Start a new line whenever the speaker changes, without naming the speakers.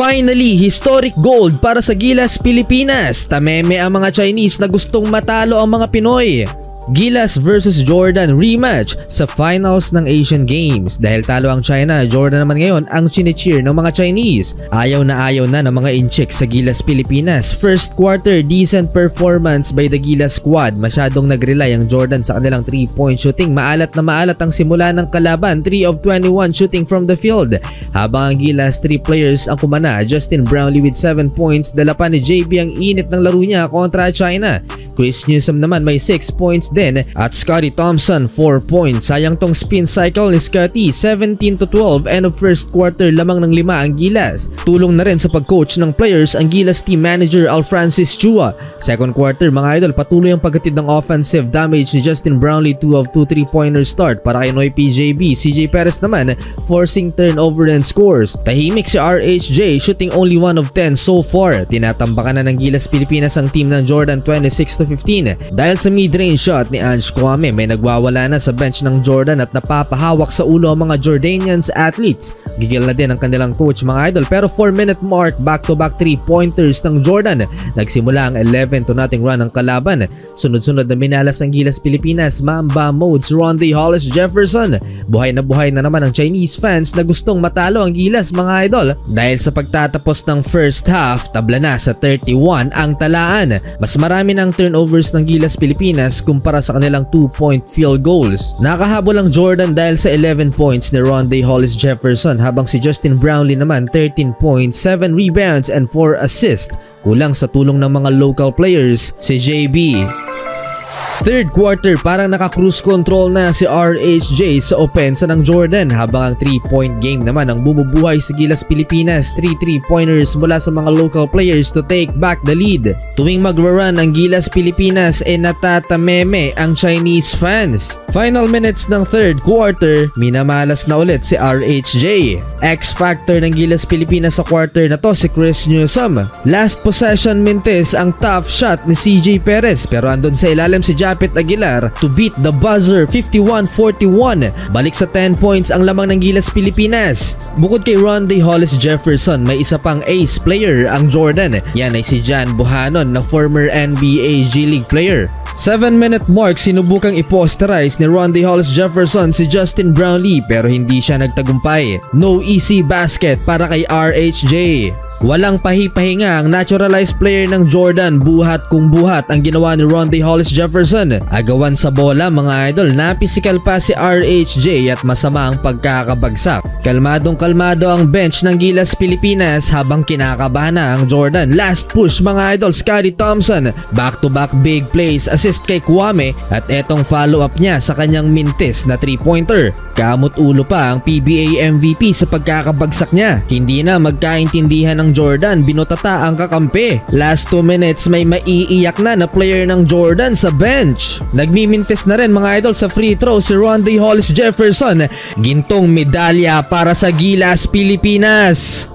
Finally, historic gold para sa Gilas Pilipinas. Tameme ang mga Chinese na gustong matalo ang mga Pinoy. Gilas versus Jordan rematch sa finals ng Asian Games. Dahil talo ang China, Jordan naman ngayon ang chinicheer ng mga Chinese. Ayaw na ayaw na ng mga inchik sa Gilas Pilipinas. First quarter, decent performance by the Gilas squad. Masyadong nag-rely ang Jordan sa kanilang 3-point shooting. Maalat na maalat ang simula ng kalaban. 3 of 21 shooting from the field. Habang ang Gilas 3 players ang kumana. Justin Brownlee with 7 points. Dala pa ni JB ang init ng laro niya kontra China. Chris Newsom naman may 6 points din at Scotty Thompson 4 points. Sayang tong spin cycle ni Scotty 17 to 12 end of first quarter lamang ng lima ang Gilas. Tulong na rin sa pag-coach ng players ang Gilas team manager Al Francis Chua. Second quarter mga idol patuloy ang pagkatid ng offensive damage ni Justin Brownlee 2 of 2 3-pointer start para kay Noy PJB. CJ Perez naman forcing turnover and scores. Tahimik si RHJ shooting only 1 of 10 so far. Tinatambakan na ng Gilas Pilipinas ang team ng Jordan 26 to 15 dahil sa mid-range shot ni Ange Kwame may nagwawala na sa bench ng Jordan at napapahawak sa ulo ang mga Jordanians athletes. Gigil na din ang kanilang coach mga idol pero 4 minute mark back-to-back 3 pointers ng Jordan. Nagsimula ang 11 to nothing run ng kalaban. Sunod-sunod na minalas ang Gilas Pilipinas, Mamba Modes, Ronde Hollis Jefferson. Buhay na buhay na naman ang Chinese fans na gustong matalo ang Gilas mga idol. Dahil sa pagtatapos ng first half, tabla na sa 31 ang talaan. Mas marami ng turnovers ng Gilas Pilipinas kumpara sa kanilang 2-point field goals. Nakahabol ang Jordan dahil sa 11 points ni Ronde Hollis Jefferson habang si Justin Brownlee naman 13 points, 7 rebounds and 4 assists. Kulang sa tulong ng mga local players si JB. Third quarter parang naka-cruise control na si RHJ sa opensa ng Jordan habang ang 3-point game naman ang bumubuhay sa Gilas Pilipinas 3 3-pointers mula sa mga local players to take back the lead. Tuwing magra-run ang Gilas Pilipinas e natatameme ang Chinese fans. Final minutes ng third quarter, minamalas na ulit si RHJ. X-factor ng Gilas Pilipinas sa quarter na to si Chris Newsom. Last possession mintes ang tough shot ni CJ Perez pero andun sa ilalim si Japet Aguilar to beat the buzzer 51-41. Balik sa 10 points ang lamang ng Gilas Pilipinas. Bukod kay Ronde Hollis Jefferson, may isa pang ace player ang Jordan. Yan ay si Jan Buhanon na former NBA G League player. 7 minute mark sinubukang i-posterize ni Ronde Hollis Jefferson si Justin Brownlee pero hindi siya nagtagumpay. No easy basket para kay RHJ. Walang pahi-pahinga ang naturalized player ng Jordan buhat kung buhat ang ginawa ni Ronde Hollis Jefferson. Agawan sa bola mga idol na physical pa si RHJ at masama ang pagkakabagsak. Kalmadong kalmado ang bench ng Gilas Pilipinas habang kinakabahan na ang Jordan. Last push mga idol Scotty Thompson. Back to back big plays assist kay Kwame at etong follow up niya sa kanyang mintis na 3-pointer. Kamot ulo pa ang PBA MVP sa pagkakabagsak niya. Hindi na magkaintindihan ng Jordan, binutata ang kakampi. Last 2 minutes may maiiyak na na player ng Jordan sa bench. Nagmimintis na rin mga idol sa free throw si Ronde Hollis Jefferson. Gintong medalya para sa Gilas Pilipinas.